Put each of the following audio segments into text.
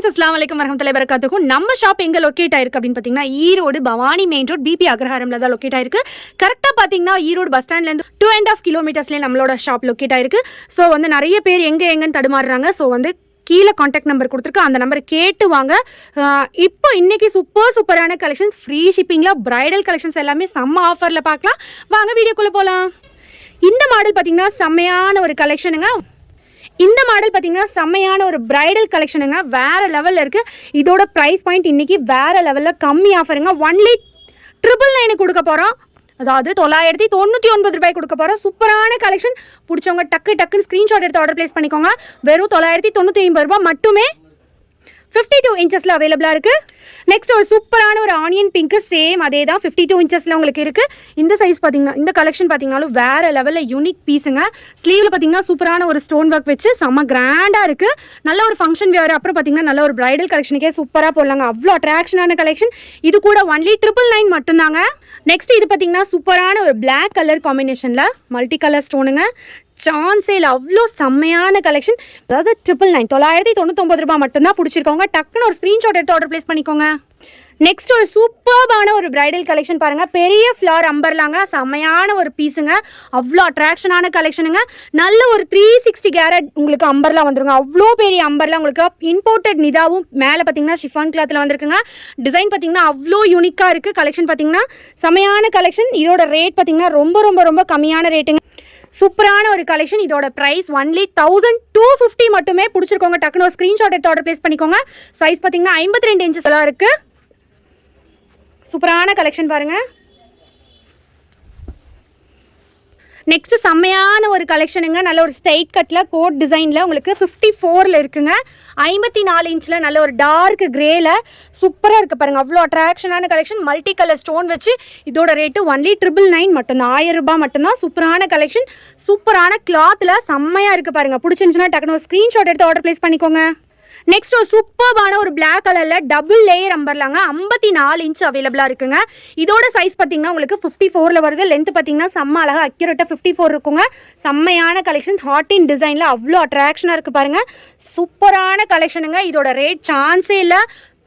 Friends அஸ்லாம் வலைக்கம் வரமத்துல வரகாத்துக்கும் நம்ம ஷாப் எங்கே லொக்கேட் ஆயிருக்கு அப்படின்னு பார்த்தீங்கன்னா Erode Bhavani main road BP அக்ரஹாரம்ல தான் லொக்கேட் ஆயிருக்கு. கரெக்டாக பார்த்தீங்கன்னா ஈரோடு பஸ் ஸ்டாண்ட்லேருந்து டூ அண்ட் ஆஃப் கிலோமீட்டர்ஸ்லேயே நம்மளோட ஷாப் லொக்கேட் ஆயிருக்கு. ஸோ வந்து நிறைய பேர் எங்கே எங்கேன்னு தடுமாறுறாங்க. ஸோ வந்து கீழே காண்டாக்ட் நம்பர் கொடுத்துருக்கு. அந்த நம்பரை கேட்டு வாங்க. இப்போ இன்னைக்கு சூப்பர் சூப்பரான கலெக்ஷன் ஃப்ரீ ஷிப்பிங்கில் பிரைடல் கலெக்ஷன்ஸ் எல்லாமே செம்ம ஆஃபரில் பார்க்கலாம். வாங்க வீடியோக்குள்ளே போகலாம் இந்த மாடல் பார்த்தீங்கன்னா செம்மையான ஒரு கலெக்ஷனுங்க மாடல் பார்த்தீங்கன்னா செம்மையான ஒரு பிரைடல் கலெக்ஷனுங்க வேற லெவலில் இருக்கு. இதோட ப்ரைஸ் பாயிண்ட் இன்னைக்கு வேற லெவலில் கம்மி ஆஃபருங்க ஒன்லி ட்ரிபிள் நைனுக்கு கொடுக்க போகிறோம் அதாவது தொள்ளாயிரத்தி தொண்ணூற்றி ஒன்பது ரூபாய் கொடுக்க போகிறோம் சூப்பரான கலெக்ஷன் பிடிச்சவங்க டக்கு டக்குன்னு ஸ்க்ரீன்ஷாட் எடுத்து ஆர்டர் ப்ளேஸ் பண்ணிக்கோங்க. வெறும் தொள்ளாயிரத்தி தொண்ணூற்றி ஐம்பது ரூபாய் மட்டுமே ஃபிஃப்டி டூ இன்ச்சஸில் அவைலபிளாக இருக்குது நெக்ஸ்ட் ஒரு சூப்பரான ஒரு ஆனியன் பிங்க்கு சேம் அதே தான் ஃபிஃப்டி டூ இன்ச்சஸில் உங்களுக்கு இருக்குது இந்த சைஸ் பார்த்தீங்கன்னா இந்த கலெக்ஷன் பார்த்தீங்கன்னாலும் வேறு லெவலில் யூனிக் பீஸுங்க ஸ்லீவில் பார்த்தீங்கன்னா சூப்பரான ஒரு ஸ்டோன் ஒர்க் வச்சு செம்ம கிராண்டாக இருக்குது நல்ல ஒரு ஃபங்க்ஷன் வியர் அப்புறம் பார்த்தீங்கன்னா நல்ல ஒரு பிரைடல் கலெக்ஷனுக்கே சூப்பராக போடலாங்க. அவ்வளோ அட்ராக்ஷனான கலெக்ஷன் இது கூட ஒன்லி ட்ரிபிள் நைன் மட்டும்தாங்க. நெக்ஸ்ட் இது பார்த்தீங்கன்னா சூப்பரான ஒரு பிளாக் கலர் காம்பினேஷனில் மல்டி கலர் ஸ்டோனுங்க சான்ஸேல அவ்வளோ செம்மையான கலெக்ஷன் அதாவது ட்ரிபிள் நைன் தொள்ளாயிரத்தி தொண்ணூத்தொம்பது ரூபாய் மட்டும்தான் பிடிச்சிருக்கோங்க. டக்குன்னு ஒரு ஸ்க்ரீன்ஷாட் எடுத்து ஆர்டர் ப்ளேஸ் பண்ணிக்கோங்க. நெக்ஸ்ட் ஒரு சூப்பர்பான ஒரு பிரைடல் கலெக்ஷன் பாருங்க. பெரிய ஃப்ளார் அம்பர்லாங்க செம்மையான ஒரு பீஸுங்க அவ்வளோ அட்ராக்ஷனான கலெக்ஷனுங்க நல்ல ஒரு த்ரீ சிக்ஸ்டி கேரட் உங்களுக்கு அம்பர்லாம் வந்துருங்க. அவ்வளோ பெரிய அம்பர்லாம் உங்களுக்கு இம்போர்ட்டட் நிதாவும் மேலே பார்த்தீங்கன்னா ஷிஃபான் கிளாத்தில் வந்திருக்குங்க. டிசைன் பார்த்தீங்கன்னா அவ்வளோ யூனிக்காக இருக்குது கலெக்ஷன் பார்த்தீங்கன்னா செமையான கலெக்ஷன் இதோட ரேட் பார்த்தீங்கன்னா ரொம்ப ரொம்ப ரொம்ப கம்மியான ரேட்டுங்க சூப்பரான ஒரு கலெக்ஷன் இதோட price only thousand two fifty மட்டுமே. பிடிச்சிருக்கோங்க. டக்குனு ஒரு ஸ்க்ரீன்ஷாட் எடுத்து ஆர்டர் ப்ளேஸ் பண்ணிக்கோங்க. சைஸ் பார்த்தீங்கன்னா ஐம்பத்தி ரெண்டு இன்ச்சஸ் எல்லாம் இருக்குது சூப்பரான கலெக்ஷன் பாருங்கள் நெக்ஸ்ட் செம்மையான ஒரு கலெக்ஷனுங்க நல்ல ஒரு ஸ்ட்ரைட் கட்டில் கோட் டிசைனில் உங்களுக்கு ஃபிஃப்டி ஃபோரில் இருக்குங்க. ஐம்பத்தி நாலு இன்ச்சில் நல்ல ஒரு டார்க் கிரேயில் சூப்பராக இருக்குது பாருங்கள் அவ்வளோ அட்ராக்ஷனான கலெக்ஷன் மல்டி கலர் ஸ்டோன் வச்சு இதோட ரேட்டு ஒன்லி ட்ரிபிள் நைன் மட்டும்தான். ஆயிரம் ரூபாய் மட்டும்தான். சூப்பரான கலெக்ஷன் சூப்பரான கிளாத்தில் செம்மையாக இருக்குது பாருங்கள் பிடிச்சிருந்துச்சுன்னா டக்குனு ஒரு ஸ்க்ரீன்ஷாட் எடுத்து ஆர்டர் ப்ளேஸ் பண்ணிக்கோங்க. நெக்ஸ்ட் ஒரு சூப்பர்பான ஒரு பிளாக் கலரில் டபுள் லேயர் அம்பர்லாங்க ஐம்பத்தி நாலு இன்ச் அவைலபிளாக இருக்குங்க. இதோட சைஸ் பார்த்தீங்கன்னா உங்களுக்கு ஃபிஃப்டி ஃபோரில் வருது. லென்த் பார்த்தீங்கன்னா செம்ம அழகாக அக்யூரேட்டாக ஃபிஃப்டி ஃபோர் இருக்குங்க. செம்மையான கலெக்ஷன் ஹாட் இன் டிசைனில் அவ்வளோ அட்ராக்ஷனாக இருக்குது பாருங்கள் சூப்பரான கலெக்ஷனுங்க இதோட ரேட் சான்ஸே இல்லை.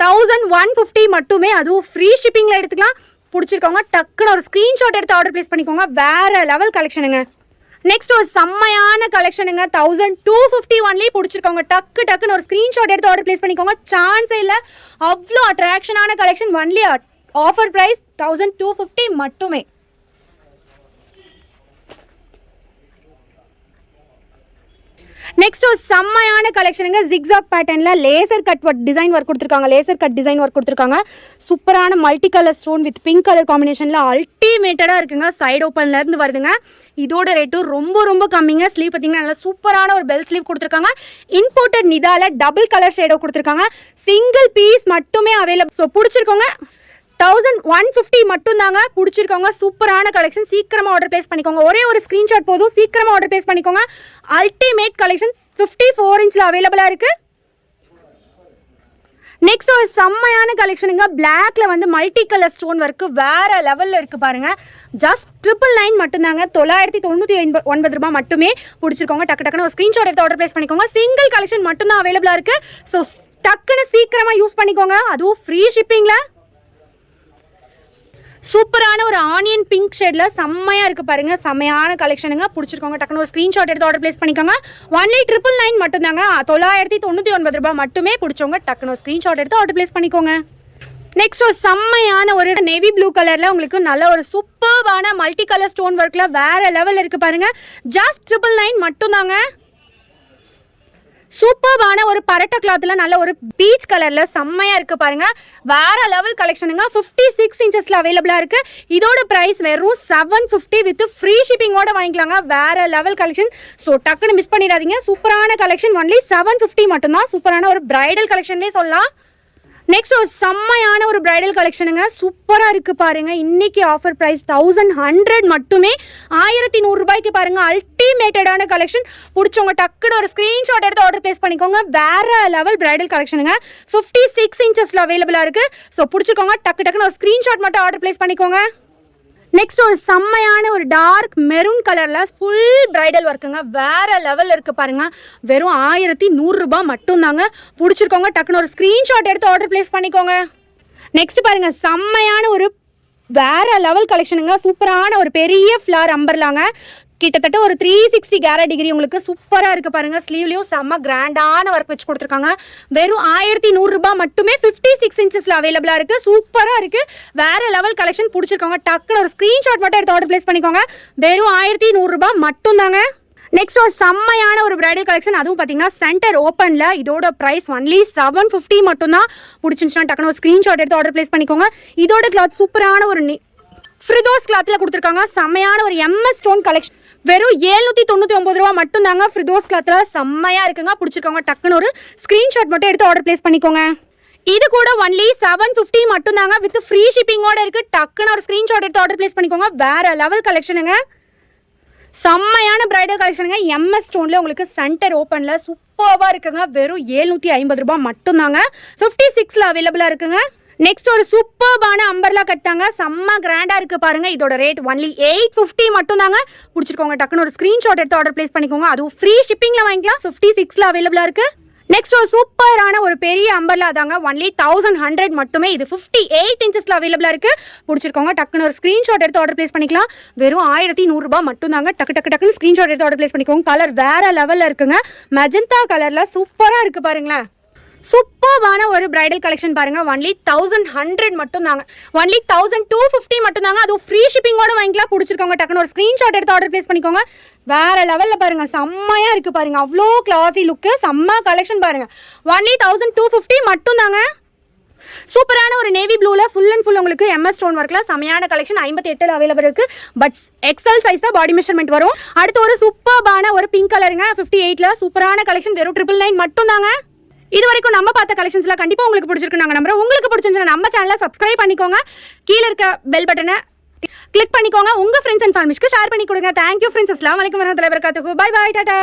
தௌசண்ட் ஒன் ஃபிஃப்டி மட்டுமே. அதுவும் ஃப்ரீ ஷிப்பிங்கில் எடுத்துக்கலாம். பிடிச்சிருக்கவங்க டக்குன்னு ஒரு ஸ்க்ரீன்ஷாட் எடுத்து ஆர்டர் ப்ளேஸ் பண்ணிக்கோங்க. வேறு லெவல் கலெக்ஷனுங்க நெக்ஸ்ட் ஒரு செம்மையான கலெக்ஷனுங்க தௌசண்ட் டூ ஃபிஃப்டி ஒன்லி பிடிச்சிருக்கோங்க டக்கு டக்குன்னு ஒரு ஸ்க்ரீன்ஷாட் எடுத்து ஆர்டர் ப்ளேஸ் பண்ணிக்கோங்க. சான்ஸே இல்லை. அவ்வளோ அட்ராக்ஷனான collection only offer price thousand two fifty மட்டுமே. நெக்ஸ்ட் ஒரு செம்மையான கலெக்ஷனுங்க ஜிக்ஸாக் பேட்டர்னில் laser cut work design work கொடுத்துருக்காங்க. லேசர் கட் டிசைன் ஒர்க் கொடுத்துருக்காங்க. சூப்பரான multi colour stone with pink colour காம்பினேஷனில் அல்டிமேட்டடாக இருக்குங்க. சைடு ஓப்பன்லேருந்து வருதுங்க. இதோட ரேட்டும் ரொம்ப ரொம்ப கம்மிங்க. ஸ்லீவ் பார்த்தீங்கன்னா நல்லா சூப்பரான ஒரு பெல் ஸ்லீவ் கொடுத்துருக்காங்க. இம்போர்ட்டட் நிதாவில் டபுள் கலர் ஷேடோ கொடுத்துருக்காங்க. சிங்கிள் பீஸ் மட்டுமே அவைலபிள் ஸோ பிடிச்சிருக்கோங்க. தௌசண்ட் ஒன் ஃபிஃப்டி மட்டும் தாங்க பிடிச்சிருக்கவங்க. சூப்பரான கலெக்ஷன் சீக்கிரமாக ஆர்டர் பிளேஸ் பண்ணிக்கோங்க. ஒரே ஒரு ஸ்க்ரீன்ஷாட் போதும். சீக்கிரமாக ஆர்டர் பிளேஸ் பண்ணிக்கோங்க. அல்டிமேட் கலெக்ஷன் ஃபிஃப்டி ஃபோர் இன்ச்சில் அவைலபிளாக இருக்குது நெக்ஸ்ட் ஒரு செம்மையான கலெக்ஷனுங்க பிளாக்ல வந்து மல்டி கலர் ஸ்டோன் ஒர்க்கு வேற லெவலில் இருக்கு பாருங்க. ஜஸ்ட் ட்ரிபிள் நைன் மட்டும்தாங்க. தொள்ளாயிரத்தி தொண்ணூற்றி ஒன்பது ஒன்பது ரூபாய் மட்டுமே பிடிச்சிருக்கோங்க. டக்கு டக்குன்னு ஒரு ஸ்க்ரீன்ஷாட் எடுத்து ஆர்டர் ப்ளேஸ் பண்ணிக்கோங்க. சிங்கிள் கலெக்ஷன் மட்டும்தான் அவைலபிளாக இருக்குது ஸோ டக்குன்னு சீக்கிரமாக யூஸ் பண்ணிக்கோங்க. அதுவும் ஃப்ரீ ஷிப்பிங்கில் சூப்பரான ஒரு ஆனியன் பிங்க் ஷேட்ல செம்மையா இருக்கு பாருங்க. செம்மையான கலெக்ஷனுங்க பிடிச்சிருக்கோங்க. டக்குனு ஒரு ஸ்கிரீன்ஷாட் எடுத்து ஆர்டர் ப்ளேஸ் பண்ணிக்கோங்க. ஒன்லி ட்ரிபிள் நைன் மட்டும்தாங்க தொள்ளாயிரத்தி தொண்ணூற்றி ஒன்பது ரூபாய் மட்டுமே பிடிச்சவங்க டக்குனு ஒரு ஸ்கிரீன்ஷாட் எடுத்து ஆர்டர் ப்ளேஸ் பண்ணிக்கோங்க. நெக்ஸ்ட் ஒரு செம்மையான ஒரு நேவி ப்ளூ கலர்ல உங்களுக்கு நல்ல ஒரு சூப்பர்வான மல்டி கலர் ஸ்டோன் ஒர்க்ல வேற லெவல் இருக்கு பாருங்க. ஜஸ்ட் ட்ரிபிள் நைன் மட்டும்தாங்க சூப்பர்பான ஒரு பரட்டை கிளாத்தில் நல்ல ஒரு பீச் கலரில் செம்மையாக இருக்குது பாருங்கள் வேற லெவல் கலெக்ஷனுங்க ஃபிஃப்டி சிக்ஸ் இன்ச்சஸில் அவைலபிளாக இருக்குது இதோட ப்ரைஸ் வெறும் செவன் ஃபிஃப்டி வித் ஃப்ரீ ஷிப்பிங்கோடு வாங்கிக்கலாங்க. வேறு லெவல் கலெக்ஷன் ஸோ டக்குன்னு மிஸ் பண்ணிடாதீங்க. சூப்பரான கலெக்ஷன் ஒன்லி செவன் ஃபிஃப்டி மட்டும்தான். சூப்பரான ஒரு பிரைடல் கலெக்ஷன்லேயே சொல்லலாம். நெக்ஸ்ட் ஒரு செம்மையான ஒரு பிரைடல் கலெக்ஷனுங்க சூப்பராக இருக்குது பாருங்கள் இன்றைக்கி ஆஃபர் ப்ரைஸ் தௌசண்ட் ஹண்ட்ரட் மட்டுமே. ஆயிரத்தி நூறுரூபாய்க்கு பாருங்கள் அல்டிமேட்டடான கலெக்ஷன் பிடிச்சவங்க டக்குன்னு ஒரு ஸ்க்ரீன்ஷாட் எடுத்து ஆர்டர் ப்ளேஸ் பண்ணிக்கோங்க. வேறு லெவல் பிரைடல் கலெக்ஷனுங்க ஃபிஃப்டி சிக்ஸ் இன்ச்சஸில் அவைலபிளாக இருக்குது ஸோ பிடிச்சிக்கோங்க. டக்கு டக்குன்னு ஒரு ஸ்க்ரீன்ஷாட் மட்டும் ஆர்டர் ப்ளேஸ் பண்ணிக்கோங்க. நெக்ஸ்ட் ஒரு செம்மையான ஒரு டார்க் மெரூன் கலரில் ஃபுல் பிரைடல் ஒர்க்குங்க வேறு லெவலில் இருக்குது பாருங்கள் வெறும் ஆயிரத்தி நூறுரூபா மட்டும்தாங்க. பிடிச்சிருக்கோங்க. டக்குன்னு ஒரு ஸ்க்ரீன்ஷாட் எடுத்து ஆர்டர் ப்ளேஸ் பண்ணிக்கோங்க. நெக்ஸ்ட் பாருங்கள் செம்மையான ஒரு வேற லெவல் கலெக்ஷனுங்க சூப்பரான ஒரு பெரிய ஃப்ளார் அம்பர்லாங்க கிட்டத்தட்ட ஒரு த்ரீ சிக்ஸ்டி கேரட் டிகிரி உங்களுக்கு சூப்பராக இருக்குது பாருங்க. ஸ்லீவ்லையும் செம்ம கிராண்டான ஒர்க் வச்சு கொடுத்துருக்காங்க. வெறும் ஆயிரத்தி நூறுரூபா மட்டுமே ஃபிஃப்டி சிக்ஸ் இன்ச்சஸில் அவைலபிளாக இருக்குது சூப்பராக இருக்குது வேற லெவல் கலெக்ஷன் பிடிச்சிருக்காங்க டக்குன்னு ஒரு ஸ்க்ரீன்ஷாட் மட்டும் எடுத்து ஆர்டர் ப்ளேஸ் பண்ணிக்கோங்க. வெறும் ஆயிரத்தி நூறுரூபா மட்டும்தாங்க. நெக்ஸ்ட் ஒரு செம்மையான ஒரு பிரைடல் கலெக்ஷன் அதுவும் பார்த்தீங்கன்னா சென்டர் ஓப்பனில் இதோட ப்ரைஸ் ஒன்லி செவன் ஃபிஃப்டி மட்டும்தான் பிடிச்சிருந்துச்சுன்னா டக்குனு ஒரு ஸ்க்ரீன்ஷாட் எடுத்து ஆர்டர் ப்ளேஸ் பண்ணிக்கோங்க. இதோட கிளாத் சூப்பரான ஒரு ஃப்ரிதோஸ் கிளாத்தில் கொடுத்துருக்காங்க. செம்மையான ஒரு எம்எஸ் ஸ்டோன் கலெக்ஷன் வெறும் ஏழ்நூற்றி தொண்ணூற்றி ஒம்பது ரூபா மட்டும்தாங்க ஃப்ரிதோஸ் கிளாத்தில் செம்மையாக இருக்குங்க. பிடிச்சிருக்கோங்க டக்குன்னு ஒரு ஸ்க்ரீன்ஷாட் மட்டும் எடுத்து ஆர்டர் ப்ளேஸ் பண்ணிக்கோங்க. இது கூட ஒன்லி செவன் ஃபிஃப்டி மட்டும்தாங்க வித் ஃப்ரீ ஷிப்பிங்கோட இருக்குது டக்குன்னு ஒரு ஸ்க்ரீன்ஷாட் எடுத்து ஆர்டர் ப்ளேஸ் பண்ணிக்கோங்க. வேற லெவல் கலெக்ஷனுங்க செம்மையான பிரைடல் கலெக்ஷனுங்க எம்எஸ் ஸ்டோனில் உங்களுக்கு சென்டர் ஓப்பனில் சூப்பராக இருக்குங்க. வெறும் ஏழ்நூற்றி ஐம்பது ரூபாய் மட்டும்தாங்க. ஃபிஃப்டி சிக்ஸில் அவைலபிளாக இருக்குங்க. நெக்ஸ்ட் ஒரு சூப்பர்பான அம்பர்லா கட்டாங்க செம்ம கிராண்டாக இருக்கு பாருங்க. இதோட ரேட் ஒன்லி எயிட் ஃபிஃப்டி மட்டும்தாங்க பிடிச்சிருக்கோங்க டக்குன்னு ஒரு ஸ்க்ரீன்ஷாட் எடுத்து ஆர்டர் ப்ளேஸ் பண்ணிக்கோங்க. அதுவும் ஃப்ரீ ஷிப்பிங்கில் வாங்கிக்கலாம். ஃபிஃப்டி சிக்ஸில் அவைலபிளாக இருக்கு. நெக்ஸ்ட் ஒரு சூப்பரான ஒரு பெரிய அம்பர்லா தாங்க. ஒன்லி தௌசண்ட் ஹண்ட்ரட் மட்டுமே. இது ஃபிஃப்டி எயிட் இன்ச்சஸில் அவைலபிளாக இருக்கு. பிடிச்சிருக்கோங்க டக்குன்னு ஒரு ஸ்க்ரீன்ஷாட் எடுத்து ஆர்டர் பிளேஸ் பண்ணிக்கலாம். வெறும் ஆயிரத்தி நூறுரூபா மட்டும் தாங்க. டக்கு டக்கு டக்குன்னு ஸ்க்ரீன்ஷாட் எடுத்து ஆர்டர் ப்ளேஸ் பண்ணிக்கோங்க. கலர் வேற லெவலில் இருக்குங்க. மெஜந்தா கலரில் சூப்பராக இருக்கு பாருங்களேன். சூப்பர்வான ஒரு பிரைடல் கலெக்ஷன் பாருங்க. ஒன்லி தௌசண்ட் ஹண்ட்ரட் மட்டும் தாங்க. ஒன்லி தௌசண்ட் டூ ஃபிஃப்டி மட்டும் தாங்க. அதுவும் ஃப்ரீ ஷிப்பிங்கோட வாங்கிக்கலாம். பிடிச்சிருக்கோங்க டக்குன்னு ஒரு ஸ்க்ரீன்ஷாட் எடுத்து ஆர்டர் ப்ளேஸ் பண்ணிக்கோங்க. வேற லெவலில் பாருங்க. செம்மையாக இருக்கு பாருங்க. அவ்வளோ கிளாசி லுக்கு செம்ம கலெக்ஷன் பாருங்க. ஒன்லி தௌசண்ட் டூ ஃபிஃப்டி மட்டும் தாங்க. சூப்பரான ஒரு நேவி ப்ளூவில் ஃபுல் அண்ட் ஃபுல் உங்களுக்கு எம்எஸ் ஸ்டோன் ஒர்க்கில் செமையான கலெக்ஷன் ஐம்பத்தி எட்டில் அவைலபிள் இருக்கு. பட் எக்ஸல் சைஸ் தான் பாடி மெஷர்மெண்ட் வரும். அடுத்து ஒரு சூப்பர்பான ஒரு பிங்க் கலருங்க ஃபிஃப்டி எயிட்டில் சூப்பரான கலெக்ஷன் வெறும் ட்ரிபிள் நைன் மட்டும் தாங்க. இது வரைக்கும் நம்ம பார்த்த கலெக்ஷன்ஸ்ல கண்டிப்பா உங்களுக்கு பிடிச்சிருக்கு நாங்க நம்புறோம். உங்களுக்கு பிடிச்சிருந்துச்சுன்னா நம்ம சேனலை சப்ஸ்கிரைப் பண்ணிக்கோங்க. கீழே இருக்க பெல் பட்டனை கிளிக் பண்ணிக்கோங்க. உங்க ஃப்ரெண்ட்ஸ் அண்ட் ஃபேமிலிஸ்க்கு ஷேர் பண்ணி கொடுங்க. தேங்க்யூ ஃப்ரெண்ட்ஸ் அஸ்லாம் வலைக்கம் வரமத்துல்லாஹி வபரகாத்துஹு. Bye bye tata.